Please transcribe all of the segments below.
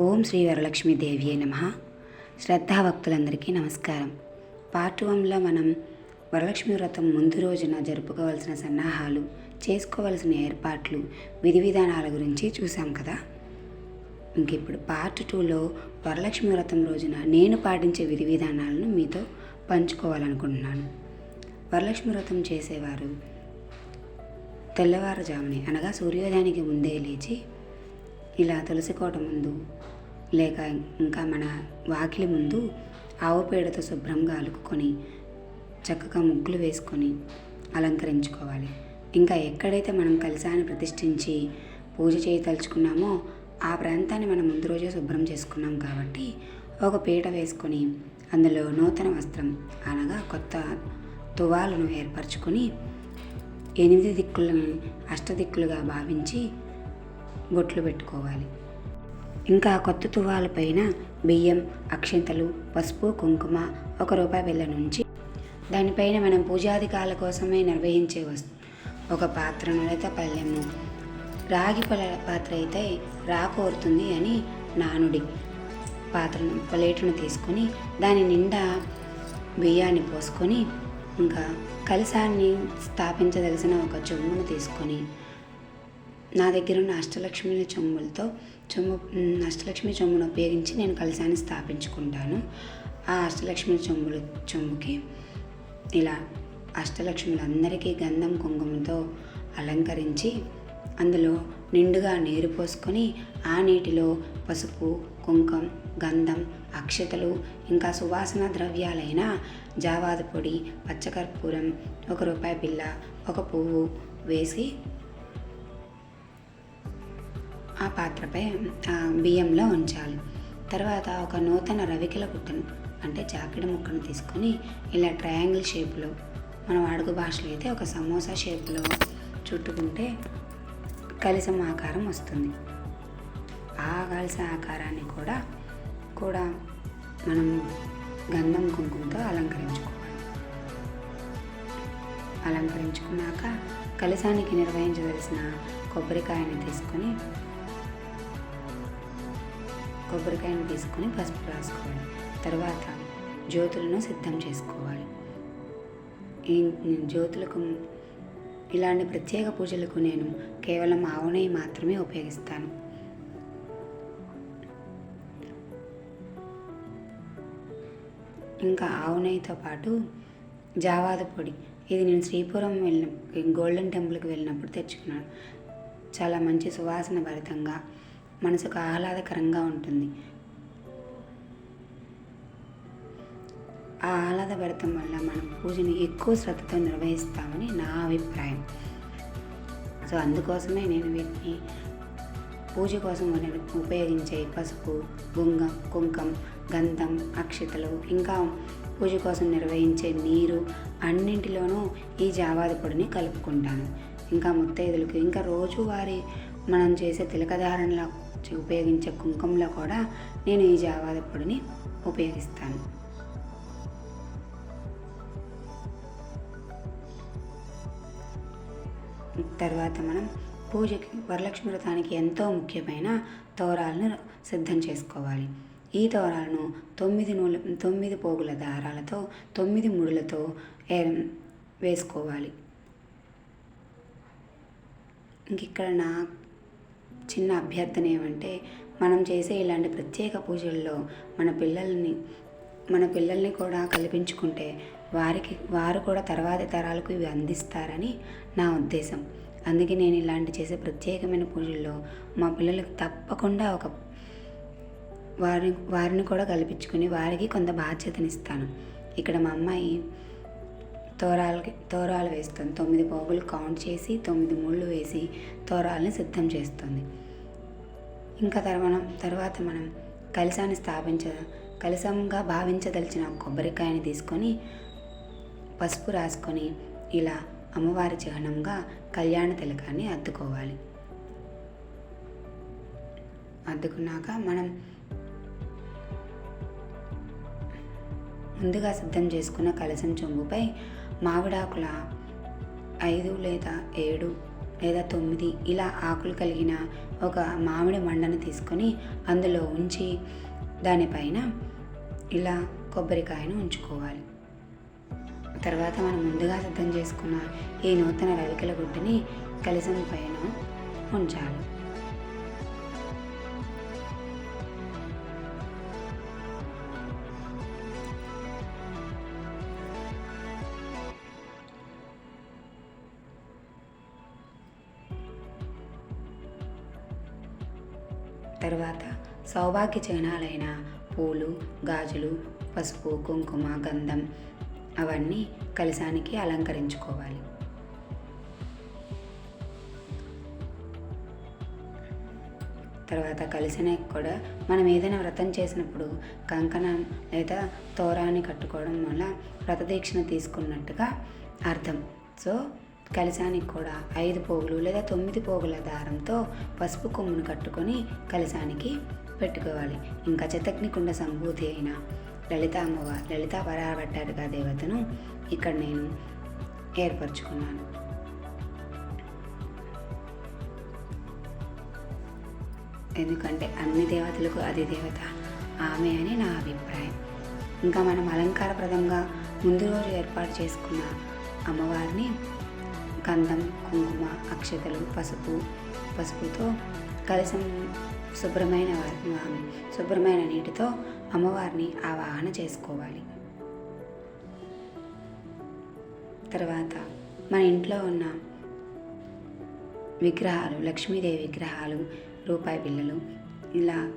ఓం శ్రీ వరలక్ష్మీదేవి నమ. శ్రద్ధాభక్తులందరికీ నమస్కారం. పార్ట్ వన్లో మనం వరలక్ష్మి వ్రతం ముందు రోజున జరుపుకోవాల్సిన సన్నాహాలు చేసుకోవాల్సిన ఏర్పాట్లు విధి విధానాల గురించి చూసాం కదా? ఇంక ఇప్పుడు పార్ట్ టూలో వరలక్ష్మి వ్రతం రోజున నేను పాటించే విధి విధానాలను మీతో పంచుకోవాలనుకుంటున్నాను. వరలక్ష్మి వ్రతం చేసేవారు తెల్లవారుజామునే అనగా సూర్యోదయానికి ముందే లేచి ఇలా తులసి కోట ముందు లేక ఇంకా మన వాకిలి ముందు ఆవు పేడతో శుభ్రంగా అలుకుకొని చక్కగా ముగ్గులు వేసుకొని అలంకరించుకోవాలి. ఇంకా ఎక్కడైతే మనం కలిశాన్ని ప్రతిష్ఠించి పూజ చేయదలుచుకున్నామో ఆ ప్రాంతాన్ని మనం ముందు రోజే శుభ్రం చేసుకున్నాం కాబట్టి ఒక పీట వేసుకొని అందులో నూతన వస్త్రం అనగా కొత్త తువాలను ఏర్పరచుకొని ఎనిమిది దిక్కులను అష్టదిక్కులుగా భావించి బొట్లు పెట్టుకోవాలి. ఇంకా కొత్త తువాల పైన బియ్యం అక్షింతలు పసుపు కుంకుమ ఒక రూపాయి వెళ్ళ నుంచి దానిపైన మనం పూజాధికాల కోసమే నిర్వహించే వస్తు ఒక పాత్రను లేదా పళ్ళెము. రాగి పల పాత్ర అయితే రా కోరుతుంది అని నానుడి పాత్రను ప్లేటును తీసుకొని దాని నిండా బియ్యాన్ని పోసుకొని ఇంకా కలశాన్ని స్థాపించదలసిన ఒక చెమ్మును తీసుకొని నా దగ్గర ఉన్న అష్టలక్ష్మి చెంబులతో చెంబు అష్టలక్ష్మి చెంబును ఉపయోగించి నేను కలశాన్ని స్థాపించుకుంటాను. ఆ అష్టలక్ష్మి చెంబుల చెంబుకి ఇలా అష్టలక్ష్ములందరికీ గంధం కుంకుమతో అలంకరించి అందులో నిండుగా నీరు పోసుకొని ఆ నీటిలో పసుపు కుంకం గంధం అక్షతలు ఇంకా సువాసన ద్రవ్యాలైన జావాద పొడి పచ్చకర్పూరం ఒక రూపాయి బిల్ల ఒక పువ్వు వేసి ఆ పాత్రపై ఆ బియ్యంలో ఉంచాలి. తర్వాత ఒక నూతన రవికిల కుట్టను అంటే జాకెట్ ముక్కను తీసుకొని ఇలా ట్రయాంగిల్ షేప్లో మన అడుగు భాషలో అయితే ఒక సమోసా షేప్లో చుట్టుకుంటే కలిసం ఆకారం వస్తుంది. ఆ కలిస ఆకారాన్ని కూడా కూడా మనం గంధం కుంకుమతో అలంకరించుకోవాలి. అలంకరించుకున్నాక కలశానికి నిర్వహించవలసిన కొబ్బరికాయని తీసుకొని కొబ్బరికాయను తీసుకొని పసుపు రాసుకోవాలి. తర్వాత జ్యోతులను సిద్ధం చేసుకోవాలి. ఈ జ్యోతులకు ఇలాంటి ప్రత్యేక పూజలకు నేను కేవలం ఆవు నెయ్యి మాత్రమే ఉపయోగిస్తాను. ఇంకా ఆవు నెయ్యితో పాటు జావాద పొడి. ఇది నేను శ్రీపురం వెళ్ళిన గోల్డెన్ టెంపుల్కి వెళ్ళినప్పుడు తెచ్చుకున్నాను. చాలా మంచి సువాసన భరితంగా మనసుకు ఆహ్లాదకరంగా ఉంటుంది. ఆ ఆహ్లాదభరితం వల్ల మనం పూజని ఎక్కువ శ్రద్ధతో నిర్వహిస్తామని నా అభిప్రాయం. సో అందుకోసమే నేను వీటిని పూజ కోసం ఉపయోగించే పసుపు గుంగం కుంకం గంధం అక్షతలు ఇంకా పూజ కోసం నిర్వహించే నీరు అన్నింటిలోనూ ఈ జావాది పొడిని కలుపుకుంటాను. ఇంకా ముత్తైదులకు ఇంకా రోజువారీ మనం చేసే తిలకధారణలో ఉపయోగించే కుంకుమలో కూడా నేను ఈ జావాది పొడిని ఉపయోగిస్తాను. తర్వాత మనం పూజకి వరలక్ష్మి వ్రతానికి ఎంతో ముఖ్యమైన తోరాలను సిద్ధం చేసుకోవాలి. ఈ తోరాలను తొమ్మిది నూలు తొమ్మిది పోగుల దారాలతో తొమ్మిది ముడులతో వేసుకోవాలి. ఇంక ఇక్కడ నా చిన్న అభ్యర్థన ఏమంటే మనం చేసే ఇలాంటి ప్రత్యేక పూజల్లో మన పిల్లల్ని మన పిల్లల్ని కూడా కల్పించుకుంటే వారికి వారు కూడా తర్వాతి తరాలకు ఇవి అందిస్తారని నా ఉద్దేశం. అందుకే నేను ఇలాంటి చేసే ప్రత్యేకమైన పూజల్లో మా పిల్లలకు తప్పకుండా ఒక వారిని వారిని కూడా కల్పించుకుని వారికి కొంత బాధ్యతనిస్తాను. ఇక్కడ మా అమ్మాయి తోరాలకి తోరాలు వేస్తుంది. తొమ్మిది పోగులు కౌంట్ చేసి తొమ్మిది ముళ్ళు వేసి తోరాలని సిద్ధం చేస్తుంది. ఇంకా తర్వాత తర్వాత మనం కలశాన్ని స్థాపించ కలశంగా భావించదలిచిన కొబ్బరికాయని తీసుకొని పసుపు రాసుకొని ఇలా అమ్మవారి చిహ్నంగా కళ్యాణ తిలకాన్ని అద్దుకోవాలి. అద్దుకున్నాక మనం ముందుగా సిద్ధం చేసుకున్న కలసం చెంబుపై మామిడాకుల ఐదు లేదా ఏడు లేదా తొమ్మిది ఇలా ఆకులు కలిగిన ఒక మామిడి మండను తీసుకొని అందులో ఉంచి దానిపైన ఇలా కొబ్బరికాయను ఉంచుకోవాలి. తర్వాత మనం ముందుగా సిద్ధం చేసుకున్న ఈ నూతన రవికల గుడ్డని కలిసిన పైన ఉంచాలి. సౌభాగ్య చిహ్నాలైన పూలు గాజులు పసుపు కుంకుమ గంధం అవన్నీ కలశానికి అలంకరించుకోవాలి. తర్వాత కలిసిన కూడా మనం ఏదైనా వ్రతం చేసినప్పుడు కంకణం లేదా తోరాన్ని కట్టుకోవడం వల్ల వ్రతదీక్షణ తీసుకున్నట్టుగా అర్థం. సో కలిశానికి కూడా ఐదు పోగులు లేదా తొమ్మిది పోగుల దారంతో పసుపు కొమ్మును కట్టుకొని కలిశానికి పెట్టుకోవాలి ఇంకా చితగ్నికుండ సంభూతి అయిన లలిత అమ్మవారు లలిత పరాభట్టారిగా దేవతను ఇక్కడ నేను ఏర్పరచుకున్నాను. ఎందుకంటే అన్ని దేవతలకు అది దేవత ఆమె అని నా అభిప్రాయం. ఇంకా మనం అలంకారప్రదంగా ముందు రోజు ఏర్పాటు చేసుకున్న అమ్మవారిని గంధం కుంకుమ అక్షతలు పసుపు పసుపుతో కలసం శుభ్రమైన వా- శుభ్రమైన నీటితో అమ్మవారిని ఆవాహన చేసుకోవాలి. తర్వాత మన ఇంట్లో ఉన్న విగ్రహాలు లక్ష్మీదేవి విగ్రహాలు రూపాయి బిళ్ళలు ఇలా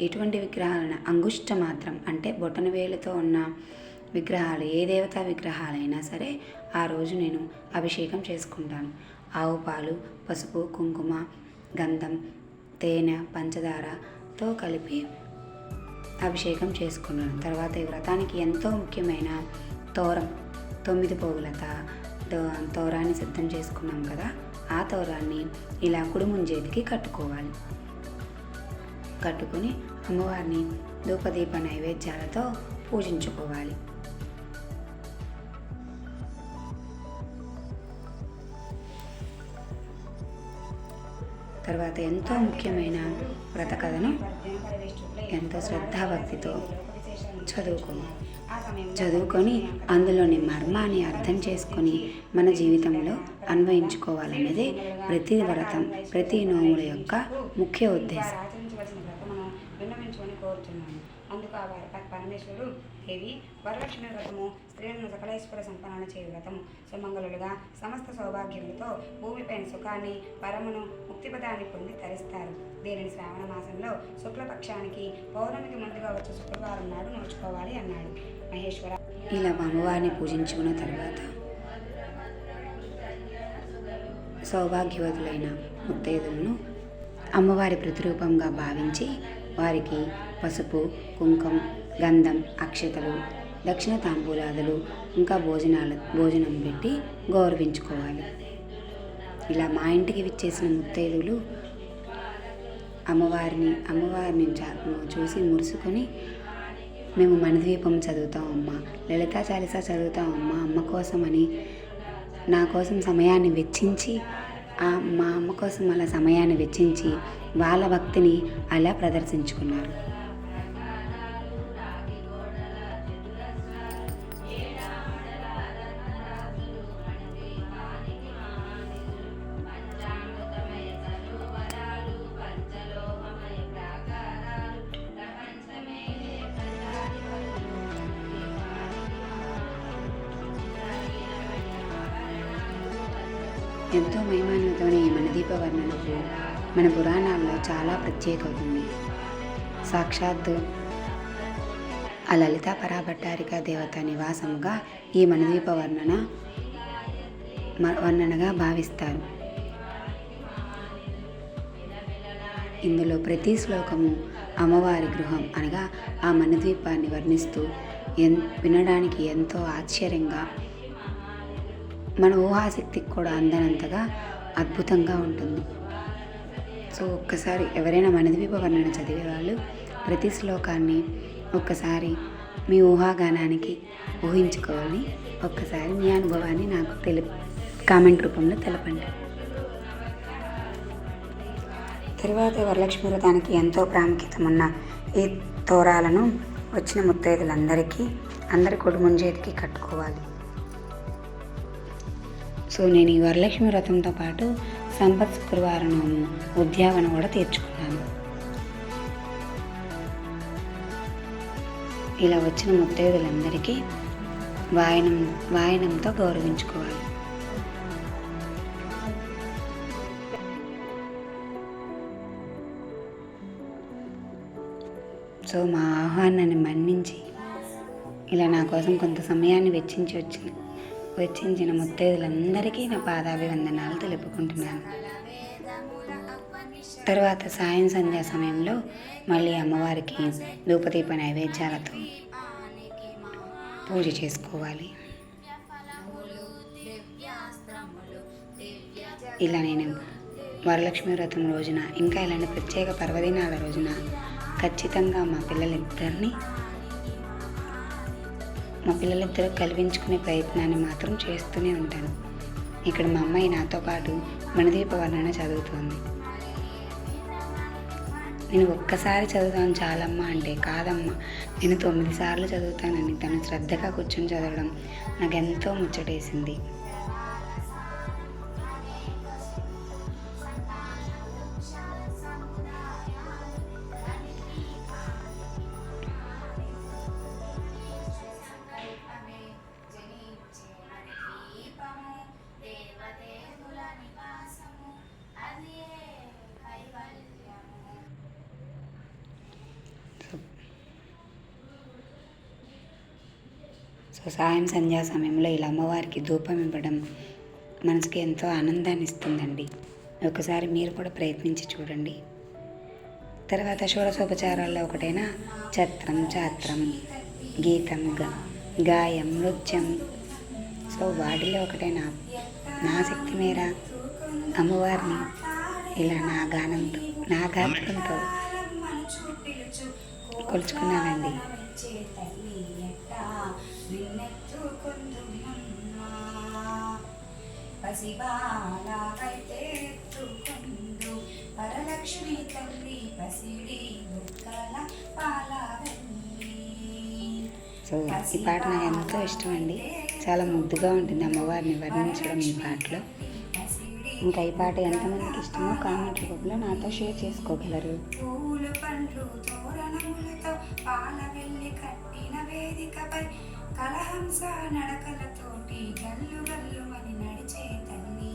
ఎటువంటి విగ్రహాలైనా అంగుష్ట మాత్రం అంటే బొటన వేలుతో ఉన్న విగ్రహాలు ఏ దేవతా విగ్రహాలైనా సరే ఆ రోజు నేను అభిషేకం చేసుకుంటాను. ఆవు పాలు పసుపు కుంకుమ గంధం తేనె పంచదారతో కలిపి అభిషేకం చేసుకున్నాను. తర్వాత ఈ వ్రతానికి ఎంతో ముఖ్యమైన తోరం తొమ్మిది పోగులత తోరాన్ని సిద్ధం చేసుకున్నాం కదా ఆ తోరాన్ని ఇలా కుడుముంజేతికి కట్టుకోవాలి. కట్టుకుని అమ్మవారిని ధూపదీప నైవేద్యాలతో పూజించుకోవాలి. తర్వాత ఎంతో ముఖ్యమైన వ్రత కథను ఎంతో శ్రద్ధాభక్తితో చదువుకోము. చదువుకొని అందులోని మర్మాన్ని అర్థం చేసుకొని మన జీవితంలో అన్వయించుకోవాలనేది ప్రతి వ్రతం ప్రతి నోముల యొక్క ముఖ్య ఉద్దేశం. అందుకు ఆ వారి పరమేశ్వరుడు దేవి వరలక్ష్మి వ్రతము స్త్రీలను సకలేశ్వర సంపన్నాలు చేయు వ్రతము. సుమంగళులుగా సమస్త సౌభాగ్యములతో భూమిపైన సుఖాన్ని పరమును ముక్తిపదాన్ని పొంది తరిస్తారు. దీనిని శ్రావణ మాసంలో శుక్లపక్షానికి పౌర్ణమికి ముందుగా వచ్చే శుక్రవారం నాడు నోచుకోవాలి అన్నాడు. మహేశ్వర ఇలా మా అమ్మవారిని పూజించుకున్న తర్వాత సౌభాగ్యవతులైన ముత్తైదులను అమ్మవారి ప్రతిరూపంగా భావించి వారికి పసుపు కుంకం గంధం అక్షతలు దక్షిణ తాంబూలాదులు ఇంకా భోజనాలు భోజనం పెట్టి గౌరవించుకోవాలి. ఇలా మా ఇంటికి విచ్చేసిన ముత్తైదులు అమ్మవారిని అమ్మవారిని చూసి మురుసుకొని మేము మణిద్వీపం చదువుతాం అమ్మ లలితా చాలీస చదువుతాం అమ్మ అమ్మ కోసమని నా కోసం సమయాన్ని వెచ్చించి ఆ మా అమ్మ కోసం అలా సమయాన్ని వెచ్చించి వాళ్ళ భక్తిని అలా ప్రదర్శించుకున్నారు. ఎంతో మహిమాన్వితమైన ఈ మణిదీప వర్ణనకు మన పురాణాల్లో చాలా ప్రత్యేకత ఉంది సాక్షాత్తు ఆ లలిత పరాభట్టారిక దేవత నివాసముగా ఈ మణిదీప వర్ణన మ- వర్ణనగా భావిస్తారు. ఇందులో ప్రతి శ్లోకము అమ్మవారి గృహం అనగా ఆ మణిద్వీపాన్ని వర్ణిస్తూ ఎన్ వినడానికి ఎంతో ఆశ్చర్యంగా మన ఊహాశక్తికి కూడా అందనంతగా అద్భుతంగా ఉంటుంది. సో ఒక్కసారి ఎవరైనా మణిద్వీప వర్ణన చదివే వాళ్ళు ప్రతి శ్లోకాన్ని ఒక్కసారి మీ ఊహాగానానికి ఊహించుకోవాలి. ఒక్కసారి మీ అనుభవాన్ని నాకు తెలి కామెంట్ రూపంలో తెలపండి. తర్వాత వరలక్ష్మి వ్రతానికి ఎంతో ప్రాముఖ్యత ఉన్న ఈ తోరాలను వచ్చిన ముత్తైదులందరికీ అందరి కుటుంబం చేతికి కట్టుకోవాలి. సో నేను ఈ వరలక్ష్మి వ్రతంతో పాటు సంపత్ శుక్రవారం ఉద్యావన కూడా తీర్చుకున్నాను. ఇలా వచ్చిన ముత్తైదులందరికీ వాయనం వాయనంతో గౌరవించుకోవాలి. సో మా ఆహ్వానాన్ని మన్నించి ఇలా నా కోసం కొంత సమయాన్ని వెచ్చించి వచ్చింది. వచ్చించిన ముత్తైదులందరికీ నా పాదాభివందనాలు తెలుపుకుంటున్నాను. తర్వాత సాయం సంధ్యా సమయంలో మళ్ళీ అమ్మవారికి ధూపదీప నైవేద్యాలతో పూజ చేసుకోవాలి. ఇలా నేను వరలక్ష్మి వ్రతం రోజున ఇంకా ఇలాంటి ప్రత్యేక పర్వదినాల రోజున ఖచ్చితంగా మా పిల్లలిద్దరినీ మా పిల్లలిద్దరూ కలిపించుకునే ప్రయత్నాన్ని మాత్రం చేస్తూనే ఉంటాను. ఇక్కడ మా అమ్మాయి నాతో పాటు మణిదీప వర్ణన చదువుతోంది. నేను ఒక్కసారి చదువుతాను చాలమ్మా అంటే కాదమ్మా. నేను తొమ్మిది సార్లు చదువుతానని తను శ్రద్ధగా కూర్చొని చదవడం నాకు ఎంతో ముచ్చటేసింది. సో సాయం సంధ్యా సమయంలో ఇలా అమ్మవారికి ధూపం ఇవ్వడం మనసుకి ఎంతో ఆనందాన్ని ఇస్తుందండి. ఒకసారి మీరు కూడా ప్రయత్నించి చూడండి. తర్వాత షోడశోపచారాల్లో ఒకటైన ఛత్రం చాత్రం గీతం గాయం నృత్యం. సో వాటిలో ఒకటైన నా శక్తి మేర అమ్మవారిని ఇలా నా గానంతో నా గాత్రంతో కొలుచుకున్నానండి. పసిబాలవైతేత్తుకుందు వరలక్ష్మి తల్లి పసిడి బుక్కల సో ఈ పాట నాకు ఎంతో ఇష్టం అండి చాలా ముద్దుగా ఉంటుంది అమ్మవారిని వర్ణించడం ఈ పాటలో. ఇంకా ఈ పాట ఎంతమందికి ఇష్టమో కామెంట్ రూపంలో నాతో షేర్ చేసుకోగలరు. పూలు పండ్లు తోరణములతో పాల వెళ్ళి కట్టిన వేదికపై కలహంస నడకలతోటి గల్లు గల్లు అని నడిచే తల్లి.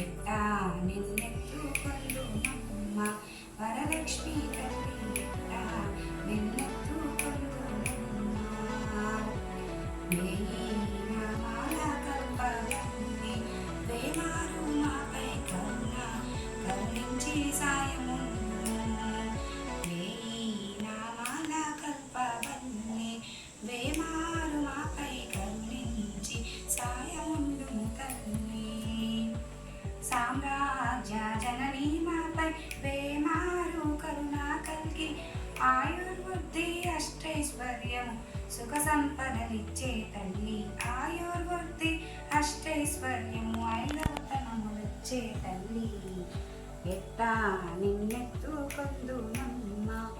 ఎట్టా నిన్నెత్తుకొల్లు నమ్మ వరలక్ష్మి వేమారు కరుణా కలిగి ఆయుర్వృద్ధి అష్టైశ్వర్యము సుఖ సంపదలిచ్చే తల్లి. ఆయుర్వృద్ధి అష్టైశ్వర్యము ఐదవతనములిచ్చే తల్లి. ఎట్టా నిన్నెత్తుకొందు నమ్మ.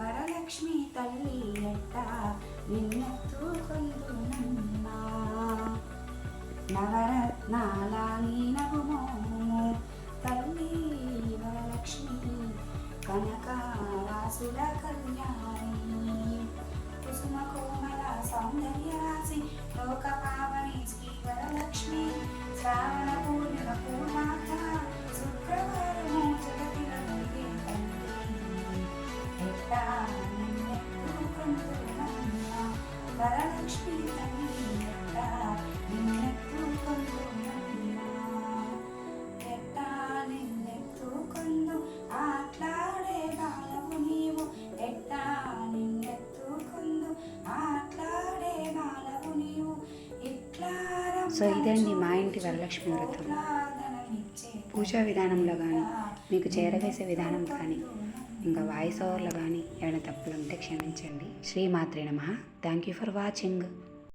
వరలక్ష్మి తల్లి ఎట్టా నిన్నెత్తుకొందు నమ్మ. నవరత్నాలని సో ఇదండి మా ఇంటి వరలక్ష్మి వ్రతం. పూజా విధానంలో కానీ మీకు చేరవేసే విధానం కానీ ఇంకా వాయిస్ ఓవర్లో కానీ ఏమైనా తప్పులు ఉంటే క్షమించండి. శ్రీమాత్రే నమ. Thank you for watching